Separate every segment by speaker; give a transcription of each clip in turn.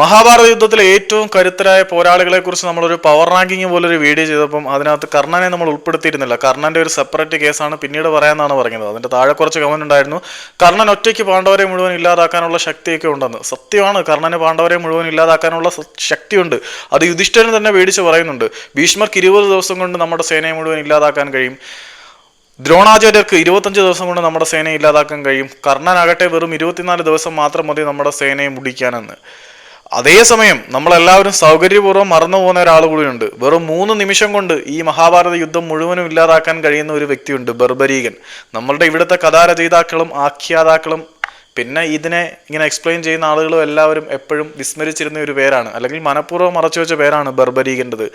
Speaker 1: മഹാഭാരത യുദ്ധത്തിലെ ഏറ്റവും കരുത്തരായ പോരാളികളെ കുറിച്ച് നമ്മളൊരു പവർ റാങ്കിങ് പോലൊരു വീഡിയോ ചെയ്തപ്പം അതിനകത്ത് കർണനെ നമ്മൾ ഉൾപ്പെടുത്തിയിരുന്നില്ല. കർണന്റെ ഒരു സെപ്പറേറ്റ് കേസാണ് പിന്നീട് പറയാമെന്നാണ് പറഞ്ഞത് അതിന്റെ താഴെ കുറച്ച് കമന്റ് ഉണ്ടായിരുന്നു. കർണൻ ഒറ്റയ്ക്ക് പാണ്ഡവരെ മുഴുവൻ ഇല്ലാതാക്കാനുള്ള ശക്തിയൊക്കെ ഉണ്ടെന്ന്. സത്യമാണ് കർണന് പാണ്ഡവരെ മുഴുവൻ ഇല്ലാതാക്കാനുള്ള ശക്തിയുണ്ട്. അത് യുധിഷ്ഠിരൻ തന്നെ വേടിച്ച് പറയുന്നുണ്ട്. ഭീഷ്മർക്ക് ഇരുപത് ദിവസം കൊണ്ട് നമ്മുടെ സേനയെ മുഴുവൻ ഇല്ലാതാക്കാൻ കഴിയും. ദ്രോണാചാര്യർക്ക് ഇരുപത്തഞ്ച് ദിവസം കൊണ്ട് നമ്മുടെ സേനയെ ഇല്ലാതാക്കാൻ കഴിയും. കർണനാകട്ടെ വെറും ഇരുപത്തിനാല് ദിവസം മാത്രം മതി നമ്മുടെ സേനയെ മുടിക്കാനെന്ന്. അതേസമയം നമ്മളെല്ലാവരും സൗകര്യപൂർവം മറന്നു പോകുന്ന ഒരാൾ കൂടിയുണ്ട്. വെറും മൂന്ന് നിമിഷം കൊണ്ട് ഈ മഹാഭാരത യുദ്ധം മുഴുവനും ഇല്ലാതാക്കാൻ കഴിയുന്ന ഒരു വ്യക്തിയുണ്ട് ബർബരീകൻ. നമ്മളുടെ ഇവിടുത്തെ കഥാരചയിതാക്കളും ആഖ്യാതാക്കളും പിന്നെ ഇതിനെ ഇങ്ങനെ എക്സ്പ്ലെയിൻ ചെയ്യുന്ന ആളുകളും എല്ലാവരും എപ്പോഴും വിസ്മരിച്ചിരുന്ന ഒരു പേരാണ്. അല്ലെങ്കിൽ മനഃപൂർവം മറച്ചു വെച്ച പേരാണ് ബർബരീകന്റെത്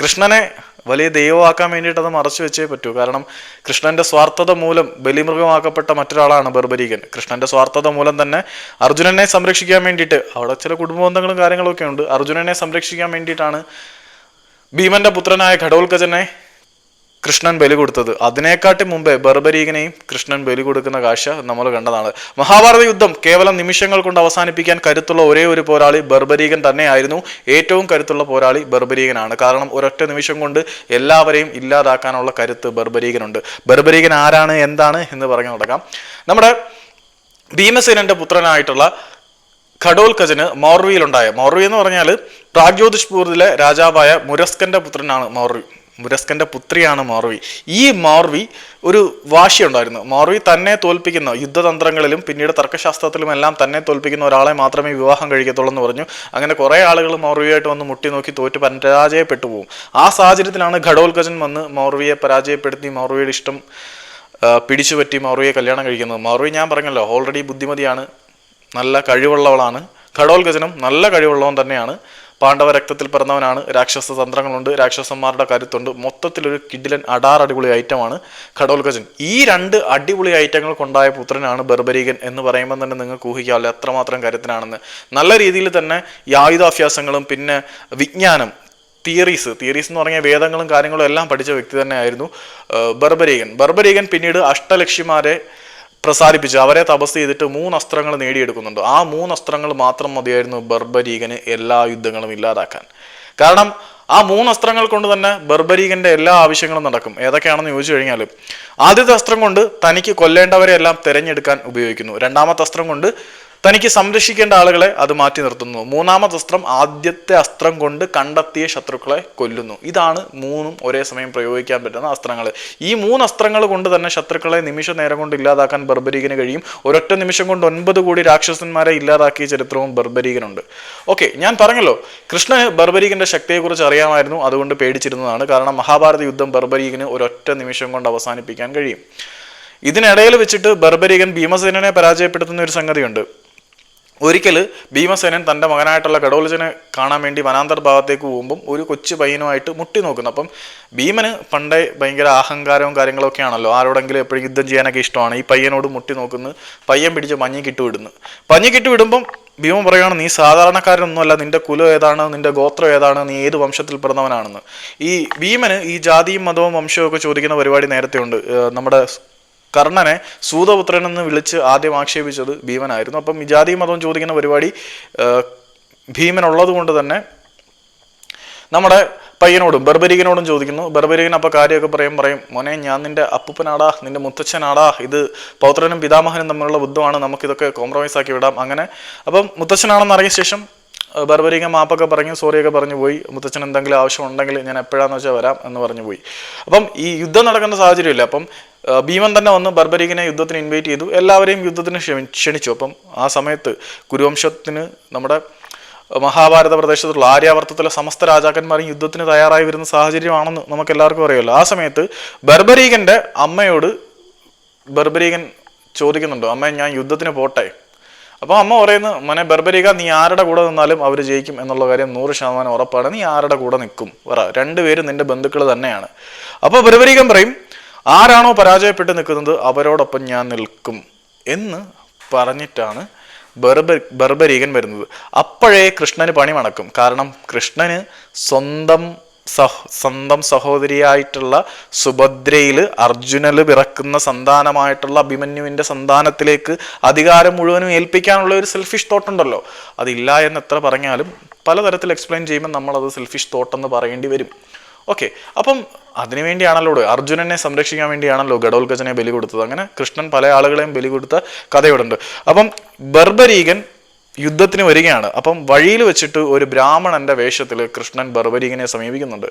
Speaker 1: കൃഷ്ണനെ വലിയ ദൈവമാക്കാൻ വേണ്ടിയിട്ട് അത് മറച്ചു വെച്ചേ പറ്റൂ. കാരണം കൃഷ്ണന്റെ സ്വാർത്ഥത മൂലം ബലിമൃഗമാക്കപ്പെട്ട മറ്റൊരാളാണ് ബർബരീകൻ. കൃഷ്ണന്റെ സ്വാർത്ഥത മൂലം തന്നെ അർജുനനെ സംരക്ഷിക്കാൻ വേണ്ടിയിട്ട് അവിടെ ചില കുടുംബ ബന്ധങ്ങളും കാര്യങ്ങളൊക്കെ ഉണ്ട്. അർജുനനെ സംരക്ഷിക്കാൻ വേണ്ടിയിട്ടാണ് ഭീമന്റെ പുത്രനായ ഘടോൽഗജനെ കൃഷ്ണൻ ബലി കൊടുത്തത്. അതിനേക്കാട്ടി മുമ്പേ ബർബരീകനെയും കൃഷ്ണൻ ബലി കൊടുക്കുന്ന കാഴ്ച നമ്മൾ കണ്ടതാണ്. മഹാഭാരത യുദ്ധം കേവലം നിമിഷങ്ങൾ കൊണ്ട് അവസാനിപ്പിക്കാൻ കരുത്തുള്ള ഒരേ ഒരു പോരാളി ബർബരീകൻ തന്നെയായിരുന്നു. ഏറ്റവും കരുത്തുള്ള പോരാളി ബർബരീകനാണ്. കാരണം ഒരൊറ്റ നിമിഷം കൊണ്ട് എല്ലാവരെയും ഇല്ലാതാക്കാനുള്ള കരുത്ത് ബർബരീകനുണ്ട്. ബർബരീകൻ ആരാണ് എന്താണ് എന്ന് പറഞ്ഞു തുടങ്ങാം. നമ്മുടെ ഭീമസേനന്റെ പുത്രനായിട്ടുള്ള ഖഡോൽക്കജന് മൗർവിയിലുണ്ടായ മൗർവി എന്ന് പറഞ്ഞാൽ പ്രാഗ്യോതിഷ്പൂരിലെ രാജാവായ മുരസ്കന്റെ പുത്രനാണ് മൗർവി. മുരസ്കന്റെ പുത്രിയാണ് മോർവി. ഈ മോർവി ഒരു വാശി ഉണ്ടായിരുന്നു മോർവി തന്നെ തോൽപ്പിക്കുന്ന യുദ്ധതന്ത്രങ്ങളിലും പിന്നീട് തർക്കശാസ്ത്രത്തിലും എല്ലാം തന്നെ തോൽപ്പിക്കുന്ന ഒരാളെ മാത്രമേ വിവാഹം കഴിക്കത്തുള്ളൂ എന്ന് പറഞ്ഞു. അങ്ങനെ കുറേ ആളുകൾ മോർവിയായിട്ട് വന്ന് മുട്ടി നോക്കി തോറ്റ് പരാജയപ്പെട്ടു പോകും ആ സാഹചര്യത്തിലാണ് ഘടോത്കജൻ വന്ന് മോർവിയെ പരാജയപ്പെടുത്തി മോർവിയുടെ ഇഷ്ടം പിടിച്ചുപറ്റി മൗർവിയെ കല്യാണം കഴിക്കുന്നത്. മോർവി ഞാൻ പറഞ്ഞല്ലോ ഓൾറെഡി ബുദ്ധിമതിയാണ് നല്ല കഴിവുള്ളവളാണ്. ഘടോൽഗജനം നല്ല കഴിവുള്ളവൻ തന്നെയാണ്. പാണ്ഡവ രക്തത്തിൽ പിറന്നവനാണ്. രാക്ഷസ തന്ത്രങ്ങളുണ്ട്. രാക്ഷസന്മാരുടെ കരുത്തുണ്ട്. മൊത്തത്തിലൊരു കിഡിലൻ അടാർ അടിപൊളി ഐറ്റമാണ് ഘടോൽഗജൻ ഈ രണ്ട് അടിപൊളി ഐറ്റങ്ങൾ കൊണ്ടായ പുത്രനാണ് ബർബരീകൻ എന്ന് പറയുമ്പോൾ തന്നെ നിങ്ങൾക്ക് ഊഹിക്കാമല്ലോ എത്രമാത്രം കരുത്തനാണെന്ന്. നല്ല രീതിയിൽ തന്നെ ഈ ആയുധാഭ്യാസങ്ങളും പിന്നെ വിജ്ഞാനം തിയറീസ് തിയറീസ് എന്ന് പറഞ്ഞാൽ വേദങ്ങളും കാര്യങ്ങളും എല്ലാം പഠിച്ച വ്യക്തി തന്നെയായിരുന്നു ബർബരീകൻ. ബർബരീകൻ പിന്നീട് അഷ്ടലക്ഷ്യമാരെ പ്രസാരിപ്പിച്ച് അവരെ തപസ് ചെയ്തിട്ട് മൂന്ന് അസ്ത്രങ്ങൾ നേടിയെടുക്കുന്നുണ്ട്. ആ മൂന്ന് അസ്ത്രങ്ങൾ മാത്രം മതിയായിരുന്നു ബർബരീകന് എല്ലാ യുദ്ധങ്ങളും ഇല്ലാതാക്കാൻ. കാരണം ആ മൂന്ന് അസ്ത്രങ്ങൾ കൊണ്ട് തന്നെ ബർബരീകന്റെ എല്ലാ ആവശ്യങ്ങളും നടക്കും. ഏതൊക്കെയാണെന്ന് ചോദിച്ചു കഴിഞ്ഞാൽ ആദ്യത്തെ അസ്ത്രം കൊണ്ട് തനിക്ക് കൊല്ലേണ്ടവരെ എല്ലാം തിരഞ്ഞെടുക്കാൻ ഉപയോഗിക്കുന്നു. രണ്ടാമത്തെ അസ്ത്രം കൊണ്ട് തനിക്ക് സംരക്ഷിക്കേണ്ട ആളുകളെ അത് മാറ്റി നിർത്തുന്നു. മൂന്നാമത്തെ അസ്ത്രം ആദ്യത്തെ അസ്ത്രം കൊണ്ട് കണ്ടെത്തിയ ശത്രുക്കളെ കൊല്ലുന്നു. ഇതാണ് മൂന്നും ഒരേ സമയം പ്രയോഗിക്കാൻ പറ്റുന്ന അസ്ത്രങ്ങൾ. ഈ മൂന്ന് അസ്ത്രങ്ങൾ കൊണ്ട് തന്നെ ശത്രുക്കളെ നിമിഷ നേരം കൊണ്ട് ഇല്ലാതാക്കാൻ ബർബരീകന് കഴിയും. ഒരൊറ്റ നിമിഷം കൊണ്ട് ഒൻപത് കോടി രാക്ഷസന്മാരെ ഇല്ലാതാക്കിയ ചരിത്രവും ബർബരീകനുണ്ട് ഓക്കെ ഞാൻ പറഞ്ഞല്ലോ കൃഷ്ണന് ബർബരീകന്റെ ശക്തിയെക്കുറിച്ച് അറിയാമായിരുന്നു അതുകൊണ്ട് പേടിച്ചിരുന്നതാണ്. കാരണം മഹാഭാരത യുദ്ധം ബർബരീകന് ഒരൊറ്റ നിമിഷം കൊണ്ട് അവസാനിപ്പിക്കാൻ കഴിയും. ഇതിനിടയിൽ വെച്ചിട്ട് ബർബരീകൻ ഭീമസേനനെ പരാജയപ്പെടുത്തുന്ന ഒരു സംഗതിയുണ്ട്. ഒരിക്കൽ ഭീമസേനൻ തന്റെ മകനായിട്ടുള്ള കടോലജനെ കാണാൻ വേണ്ടി വനാന്തർ ഭാഗത്തേക്ക് പോകുമ്പം ഒരു കൊച്ചു പയ്യനുമായിട്ട് മുട്ടി നോക്കുന്നു. അപ്പം ഭീമന് പണ്ടേ ഭയങ്കര അഹങ്കാരവും കാര്യങ്ങളൊക്കെ ആണല്ലോ ആരോടെങ്കിലും എപ്പോഴും യുദ്ധം ചെയ്യാനൊക്കെ ഇഷ്ടമാണ്. ഈ പയ്യനോട് മുട്ടി നോക്കുന്നു. പയ്യൻ പിടിച്ച് മഞ്ഞി കിട്ടുവിടുന്നു പഞ്ഞി കിട്ടു ഭീമൻ പറയുകയാണ് നീ സാധാരണക്കാരനൊന്നുമല്ല. നിന്റെ കുലം ഏതാണ്? നിന്റെ ഗോത്രം ഏതാണ്? നീ ഏത് വംശത്തിൽ പിറന്നവനാണെന്ന്. ഈ ഭീമന് ഈ ജാതിയും മതവും വംശവും ഒക്കെ ചോദിക്കുന്ന പരിപാടി നേരത്തെ ഉണ്ട് നമ്മുടെ കർണനെ സൂതപുത്രൻ എന്ന് വിളിച്ച് ആദ്യം ആക്ഷേപിച്ചത് ഭീമനായിരുന്നു. അപ്പം ജാതി മതം ചോദിക്കുന്ന പരിപാടി ഭീമനുള്ളത് കൊണ്ട് തന്നെ നമ്മുടെ പയ്യനോടും ബർബരീകനോടും ചോദിക്കുന്നു. ബർബരീകൻ അപ്പോൾ കാര്യമൊക്കെ പറയും പറയും മോനെ ഞാൻ നിന്റെ അപ്പൂപ്പനാടാ നിന്റെ മുത്തച്ഛനാടാ ഇത് പൗത്രനും പിതാമഹനും തമ്മിലുള്ള ബുദ്ധമാണ് നമുക്കിതൊക്കെ കോംപ്രമൈസ് ആക്കി വിടാം. അങ്ങനെ. അപ്പം മുത്തച്ഛനാണെന്ന് അറിയ ശേഷം ആ, ബർബരീകൻ മാപ്പൊക്കെ പറഞ്ഞു സോറിയൊക്കെ പറഞ്ഞു പോയി. മുത്തച്ഛൻ എന്തെങ്കിലും ആവശ്യമുണ്ടെങ്കിൽ ഞാൻ എപ്പോഴാന്ന് വെച്ചാൽ വരാം എന്ന് പറഞ്ഞു പോയി. അപ്പം ഈ യുദ്ധം നടക്കുന്ന സാഹചര്യമില്ല. അപ്പം ഭീമൻ തന്നെ വന്ന് ബർബരീകനെ യുദ്ധത്തിന് ഇൻവൈറ്റ് ചെയ്തു. എല്ലാവരെയും യുദ്ധത്തിന് ക്ഷണിച്ചു. അപ്പം ആ സമയത്ത് കുരുവംശത്തിന് നമ്മുടെ മഹാഭാരത പ്രദേശത്തുള്ള ആര്യാവർത്തത്തിലെ സമസ്ത രാജാക്കന്മാരും യുദ്ധത്തിന് തയ്യാറായി വരുന്ന സാഹചര്യമാണെന്ന് നമുക്ക് എല്ലാവർക്കും അറിയാമല്ലോ. ആ സമയത്ത് ബർബരീകന്റെ അമ്മയോട് ബർബരീകൻ ചോദിക്കുന്നുണ്ടോ അമ്മ ഞാൻ യുദ്ധത്തിന് പോട്ടെ. അപ്പോൾ അമ്മ പറയുന്നു മോനെ ബർബരിക നീ ആരുടെ കൂടെ നിന്നാലും അവർ ജയിക്കും എന്നുള്ള കാര്യം നൂറ് ശതമാനം ഉറപ്പാണ്. നീ ആരുടെ കൂടെ നിൽക്കും? പറ. രണ്ടുപേരും നിന്റെ ബന്ധുക്കൾ തന്നെയാണ്. അപ്പോൾ ബർബരികം പറയും ആരാണോ പരാജയപ്പെട്ട് നിൽക്കുന്നത് അവരോടൊപ്പം ഞാൻ നിൽക്കും. എന്ന് പറഞ്ഞിട്ടാണ് ബർബ ബർബരീകൻ വരുന്നത്. അപ്പോഴേ കൃഷ്ണന് പണി മണക്കും കാരണം കൃഷ്ണന് സ്വന്തം സഹ സ്വന്തം സഹോദരിയായിട്ടുള്ള സുഭദ്രയിൽ അർജുനൽ പിറക്കുന്ന സന്താനമായിട്ടുള്ള അഭിമന്യുവിന്റെ സന്താനത്തിലേക്ക് അധികാരം മുഴുവനും ഏൽപ്പിക്കാനുള്ള ഒരു സെൽഫിഷ് തോട്ട് ഉണ്ടല്ലോ. അതില്ല എന്ന് എത്ര പറഞ്ഞാലും പലതരത്തിൽ എക്സ്പ്ലെയിൻ ചെയ്യുമ്പോൾ നമ്മളത് സെൽഫിഷ് തോട്ട് എന്ന് പറയേണ്ടി വരും. ഓക്കെ അപ്പം അതിനു വേണ്ടിയാണല്ലോ ഇവിടെ അർജുനനെ സംരക്ഷിക്കാൻ വേണ്ടിയാണല്ലോ ഗഡോൽഗജനെ ബലി കൊടുത്തത് അങ്ങനെ കൃഷ്ണൻ പല ആളുകളെയും ബലി കൊടുത്ത കഥയോടുണ്ട് അപ്പം ബർബരീകൻ യുദ്ധത്തിന് വരികയാണ്. അപ്പം വഴിയിൽ വെച്ചിട്ട് ഒരു ബ്രാഹ്മണന്റെ വേഷത്തിൽ കൃഷ്ണൻ ബർബരീകനെ സമീപിക്കുന്നുണ്ട്.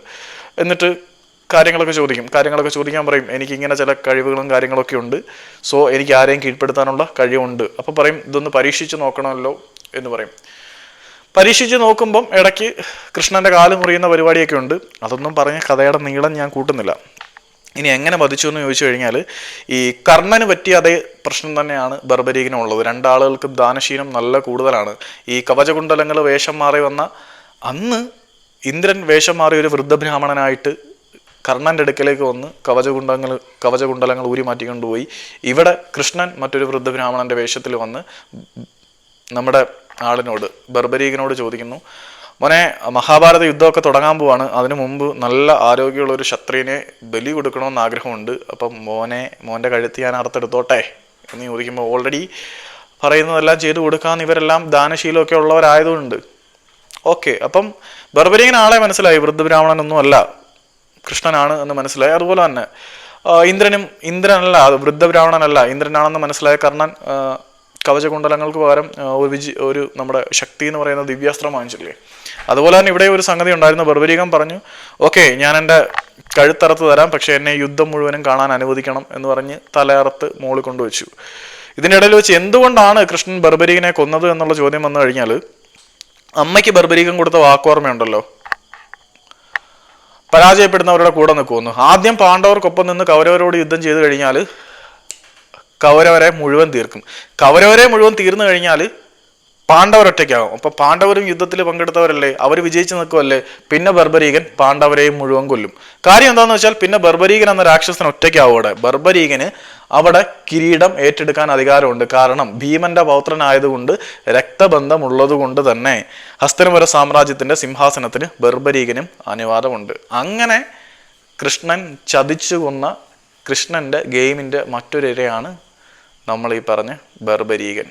Speaker 1: എന്നിട്ട് കാര്യങ്ങളൊക്കെ ചോദിക്കും. കാര്യങ്ങളൊക്കെ ചോദിക്കാൻ പറയും എനിക്ക് ഇങ്ങനെ ചില കഴിവുകളും കാര്യങ്ങളൊക്കെ ഉണ്ട്. സോ എനിക്ക് ആരെയും കീഴ്പ്പെടുത്താനുള്ള കഴിവുണ്ട്. അപ്പം പറയും ഇതൊന്ന് പരീക്ഷിച്ച് നോക്കണമല്ലോ എന്ന് പറയും. പരീക്ഷിച്ച് നോക്കുമ്പം ഇടയ്ക്ക് കൃഷ്ണന്റെ കാൽ മുറിയുന്ന പരിപാടിയൊക്കെ ഉണ്ട്. അതൊന്നും പറഞ്ഞ് കഥയുടെ നീളം ഞാൻ കൂട്ടുന്നില്ല. ഇനി എങ്ങനെ വധിച്ചു എന്ന് ചോദിച്ചു കഴിഞ്ഞാൽ ഈ കർണന് പറ്റിയ അതേ പ്രശ്നം തന്നെയാണ് ബർബരീകനുള്ളത് രണ്ടാളുകൾക്കും ദാനശീലം നല്ല കൂടുതലാണ്. ഈ കവചകുണ്ടലങ്ങൾ വേഷം മാറി വന്ന അന്ന് ഇന്ദ്രൻ വേഷം മാറി ഒരു വൃദ്ധബ്രാഹ്മണനായിട്ട് കർണന്റെ അടുക്കലേക്ക് വന്ന് കവചകുണ്ടങ്ങൾ കവചകുണ്ടലങ്ങൾ ഊരി മാറ്റിക്കൊണ്ടുപോയി. ഇവിടെ കൃഷ്ണൻ മറ്റൊരു വൃദ്ധബ്രാഹ്മണന്റെ വേഷത്തിൽ വന്ന് നമ്മുടെ ആളിനോട് ബർബരീകനോട് ചോദിക്കുന്നു മോനെ മഹാഭാരത യുദ്ധമൊക്കെ തുടങ്ങാൻ പോവാണ്. അതിനു മുമ്പ് നല്ല ആരോഗ്യമുള്ള ഒരു ക്ഷത്രിയനെ ബലി കൊടുക്കണമെന്ന് ആഗ്രഹമുണ്ട്. അപ്പം മോനെ മോന്റെ കഴുത്ത് ഞാൻ അറുത്തെടുത്തോട്ടെ എന്ന് ചോദിക്കുമ്പോൾ ഓൾറെഡി പറയുന്നതെല്ലാം ചെയ്തു കൊടുക്കാമെന്ന് ഇവരെല്ലാം ദാനശീലമൊക്കെ ഉള്ളവരായതുകൊണ്ട്. ഓക്കെ അപ്പം ബർബരീകൻ ആളെ മനസ്സിലായി. വൃദ്ധബ്രാഹ്മണനൊന്നും അല്ല. കൃഷ്ണനാണ് എന്ന് മനസ്സിലായി. അതുപോലെ തന്നെ ഇന്ദ്രനും ഇന്ദ്രനല്ല അത് വൃദ്ധബ്രാഹ്മണനല്ല. ഇന്ദ്രനാണെന്ന് മനസ്സിലായ കർണൻ കവചകുണ്ടലങ്ങൾക്ക് പകരം ഒരു വിജി ഒരു നമ്മുടെ ശക്തി എന്ന് പറയുന്ന ദിവ്യാസ്ത്രം വാങ്ങിച്ചില്ലേ? അതുപോലെ തന്നെ ഇവിടെ ഒരു സംഗതി ഉണ്ടായിരുന്നു. ബർബരീകം പറഞ്ഞു ഓക്കെ ഞാൻ എന്റെ കഴുത്തറത്ത് തരാം പക്ഷേ എന്നെ യുദ്ധം മുഴുവനും കാണാൻ അനുവദിക്കണം എന്ന് പറഞ്ഞ് തലയറത്ത് മോളി കൊണ്ടുവച്ചു. ഇതിന്റെ ഇടയിൽ വെച്ച് എന്തുകൊണ്ടാണ് കൃഷ്ണൻ ബർബരീകനെ കൊന്നത് എന്നുള്ള ചോദ്യം വന്നു കഴിഞ്ഞാൽ അമ്മയ്ക്ക് ബർബരീകം കൊടുത്ത വാക്കോർമ്മയുണ്ടല്ലോ പരാജയപ്പെടുന്നവരുടെ കൂടെ നിൽക്കുമെന്ന് ആദ്യം പാണ്ഡവർക്കൊപ്പം നിന്ന് കൗരവരോട് യുദ്ധം ചെയ്തു കഴിഞ്ഞാൽ കൗരവരെ മുഴുവൻ തീർക്കും. കൗരവരെ മുഴുവൻ തീർന്നു കഴിഞ്ഞാൽ പാണ്ഡവർ ഒറ്റയ്ക്കാകും അപ്പൊ പാണ്ഡവരും യുദ്ധത്തിൽ പങ്കെടുത്തവരല്ലേ? അവർ വിജയിച്ചു നിൽക്കുമല്ലേ പിന്നെ ബർബരീകൻ പാണ്ഡവരെയും മുഴുവൻ കൊല്ലും. കാര്യം എന്താണെന്ന് വെച്ചാൽ പിന്നെ ബർബരീകൻ എന്ന രാക്ഷസൻ ഒറ്റയ്ക്കാവും അവിടെ. ബർബരീകന് അവിടെ കിരീടം ഏറ്റെടുക്കാൻ അധികാരമുണ്ട്. കാരണം ഭീമന്റെ പൗത്രനായതുകൊണ്ട് രക്തബന്ധമുള്ളത് കൊണ്ട് തന്നെ ഹസ്തനപുര സാമ്രാജ്യത്തിന്റെ സിംഹാസനത്തിന് ബർബരീകനും അനുവാദമുണ്ട്. അങ്ങനെ കൃഷ്ണൻ ചതിച്ചു കൊന്ന കൃഷ്ണന്റെ ഗെയിമിന്റെ മറ്റൊരിരയാണ് നമ്മൾ ഈ പറഞ്ഞ ബർബരീകൻ.